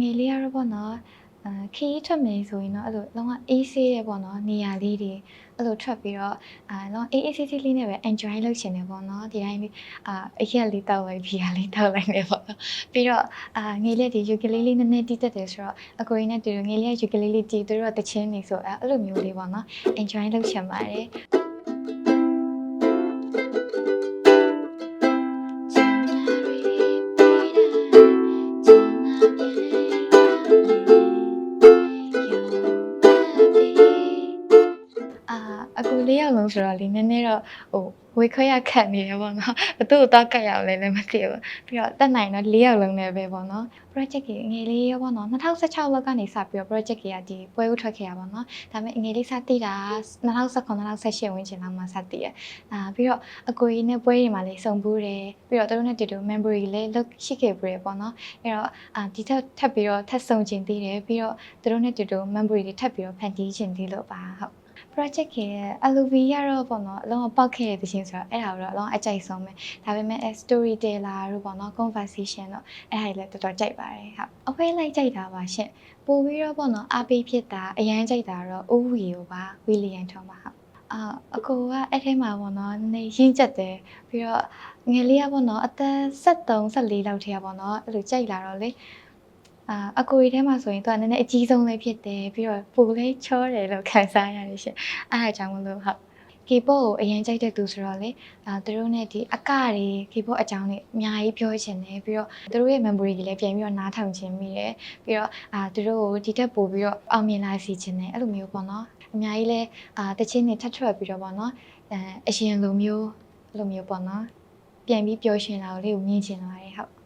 ငယ်လေးရတော့ပေါ့နော်အဲခရီးထွက်မယ်ဆိုရင်တော့အဲ့လိုလုံးဝအေးဆေးရပေါ့နော်နေရာလေးတွေအဲ့လိုထွက်ပြီးတော့အာလုံးဝအေးအေးဆေးဆေးလေးနဲ့ပဲ enjoy လုပ်ချင်တယ်ပေါ့နော်ဒီတိုင်းလေးအာအရက်လေးတောက်လိုက်ပြီးရလေးတောက်လိုက်နေပေါ့နော်ပြီးတော့အာငယ်လေးဒီယူကလေးလေးနည်းနည်းတီးတတ်တယ်ဆိုတော့အကိုရင်းနဲ့တူတူငယ်လေးကယူကလေးလေးတီးသူတို့ကတချင်းနေဆိုအဲ့လိုမျိုးလေးပေါ့နော် enjoy လုပ်ချင်ပါတယ် အာအကူလေးယောက်လုံးဆိုတော့လေနည်းနည်းတော့ဟိုဝေခွဲရခတ်နေရပေါ့နော်ဘသူ့ကိုတော့ကတ်ရအောင်လဲလည်းမသိဘူးပြီးတော့တက်နိုင်တော့လေးယောက်လုံးလည်းပဲပေါ့နော် project ကြီးငယ်လေးရောပေါ့နော်2016လောက်ကနေစပြီးတော့ project ကြီးကဒီပွဲဥထွက်ခဲ့ရပါတော့ဒါပေမဲ့ငယ်လေးစတည်တာ2019 2018ဝန်းကျင်လောက်မှစတည်ရအာပြီးတော့အကိုကြီးနဲ့ပွဲတွေမှာလည်းစုံဘူးတယ်ပြီးတော့သူတို့နဲ့တူတူ memory လည်းလုပ်ရှိခဲ့ပြီးရပေါ့နော်အဲ့တော့အာဒီထက်ထပ်ပြီးတော့ထပ်စုံကျင်သေးတယ်ပြီးတော့သူတို့နဲ့တူတူ memory တွေထပ်ပြီးတော့ဖန်တီးကျင်သေးလို့ပါဟုတ် project ရဲ့ LOV ရတော့ပေါ့နော်အလုံးအပေါက်ခဲ့တဲ့သချင်းဆိုတော့အဲ့ဒါကိုတော့အလုံးအကြိုက်ဆုံးပဲဒါပေမဲ့ storyteller တို့ပေါ့နော် conversation တော့အဲ့ဒါတွေလည်းတော်တော်ကြိုက်ပါတယ်ဟုတ်အခွဲလိုက်ကြိုက်တာပါရှင်ပို့ပြီးတော့ပေါ့နော်အပေးဖြစ်တာအရန်ကြိုက်တာတော့ဥဝီကိုပါဝီလီယံထုံးပါဟုတ်အာအကိုကအဲ့ထဲမှာပေါ့နော်နည်းနည်းရင်းကျက်တယ်ပြီးတော့ငယ်လေးကပေါ့နော်အသက်73 74လောက်ထဲကပေါ့နော်အဲ့လိုကြိုက်လာတော့လေ အာအကိုရီထဲမှာဆိုရင်သူကနည်းနည်းအကြီးဆုံးလေးဖြစ်တယ်ပြီးတော့ပူလေးချောတယ်လို့ခံစားရတယ်ရှင်အဲ့ဒါကြောင့်မလို့ဟုတ် K-pop ကိုအရင်ကြိုက်တဲ့သူဆိုတော့လေအာသူတို့ ਨੇ ဒီအကတွေ K-pop အကြောင်းတွေအများကြီးပြောချင်တယ်ပြီးတော့သူတို့ရဲ့ memory တွေလည်းပြန်ပြီးတော့နားထောင်ချင်မိတယ်ပြီးတော့အာသူတို့ကိုဒီတက်ပို့ပြီးတော့အောင်မြင်လာစီချင်တယ်အဲ့လိုမျိုးပေါ့နော်အများကြီးလဲအာတချင်းတွေထပ်ထွက်ပြီးတော့ပေါ့နော်အဲအရင်လိုမျိုးအဲ့လိုမျိုးပေါ့နော်ပြန်ပြီးပျော်ရွှင်လာကိုလေးကိုမြင်ချင်လာတယ်ဟုတ်